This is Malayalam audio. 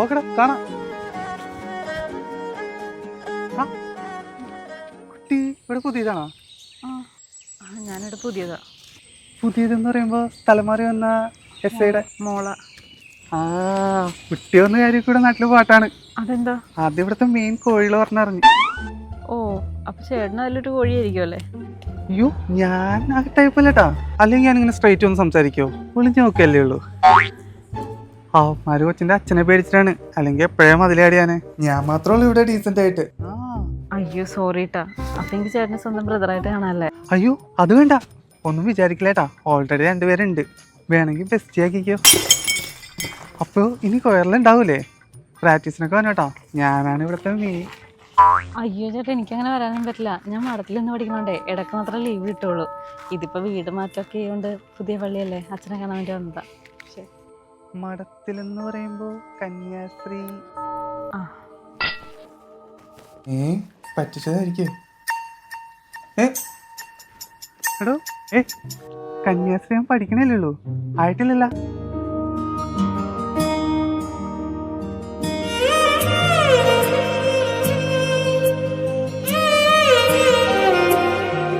ഓക്കെടാ കാണാം. ആ, കുട്ടി ഇവിടെ പുതിയതാണോ? ആ ഞാനിവിടെ പുതിയതാ. പുതിയതെന്ന് പറയുമ്പോ തലമാറി വന്ന എസ് ഐയുടെ മോള. ആ കുട്ടി വന്ന കാര്യം കൂടെ നാട്ടിൽ പാട്ടാണ്. അതെന്താ? ആദ്യം ഇവിടുത്തെ മെയിൻ കോഴികൾ പറഞ്ഞറിഞ്ഞു. ഓ അപ്പൊ ചേട്ടന് നല്ലൊരു കോഴിയായിരിക്കും അല്ലേ? അയ്യോ ഞാൻ ആ ടൈപ്പ് അല്ലേട്ടാ അല്ലെങ്കിൽ ഞാനിങ്ങനെ സ്ട്രൈറ്റ് ഒന്ന് സംസാരിക്കോ? ഒളിഞ്ഞു നോക്കിയല്ലേ ഉള്ളൂ. ആ കൊച്ചിന്റെ അച്ഛനെ പേടിച്ചിട്ടാണ്. അല്ലെങ്കിൽ എപ്പോഴേ മതിലാടിയാന് ഞാൻ മാത്രമല്ല ഇവിടെ ഡീസെന്റ് ആയിട്ട്. അയ്യോ സോറി ട്ടാ. അപ്പൊ എനിക്ക് ചേട്ടനെ സ്വന്തം ബ്രദറായിട്ട് കാണാല്ലേ? അയ്യോ അത് വേണ്ട. ഒന്നും വിചാരിക്കില്ലേട്ടാ ഓൾറെഡി രണ്ടുപേരുണ്ട്. വേണമെങ്കിൽ ബെസ്റ്റ് ആക്കിക്കോ. അപ്പോ ഇനി കൊയറിലുണ്ടാവൂലേ പ്രാക്ടീസിനൊക്കെ വന്നോട്ടാ ഞാനാണ് ഇവിടുത്തെ മെയിൻ അയ്യോ ചേട്ടാ എനിക്കങ്ങനെ വരാനും പറ്റില്ല. ഞാൻ മഠത്തിൽ നിന്ന് പഠിക്കണോണ്ടേ ഇടയ്ക്ക് മാത്രമേ ലീവ് കിട്ടുള്ളൂ. ഇതിപ്പോ വീട് മാറ്റമൊക്കെ ആയതുകൊണ്ട് പുതിയ പള്ളിയല്ലേ? അച്ഛനെ കാണാൻ വേണ്ടി വന്നതാ. ശരി മഠത്തിലെന്ന് പറയുമ്പോ കന്യാശ്രീ ആ. ഏ പറ്റിച്ചതായിരിക്കും. ഏ? എടോ ഏ കന്യാസ്ത്രീ ഞാൻ പഠിക്കണല്ലേ ഉള്ളൂ? ആയിട്ടില്ലല്ല.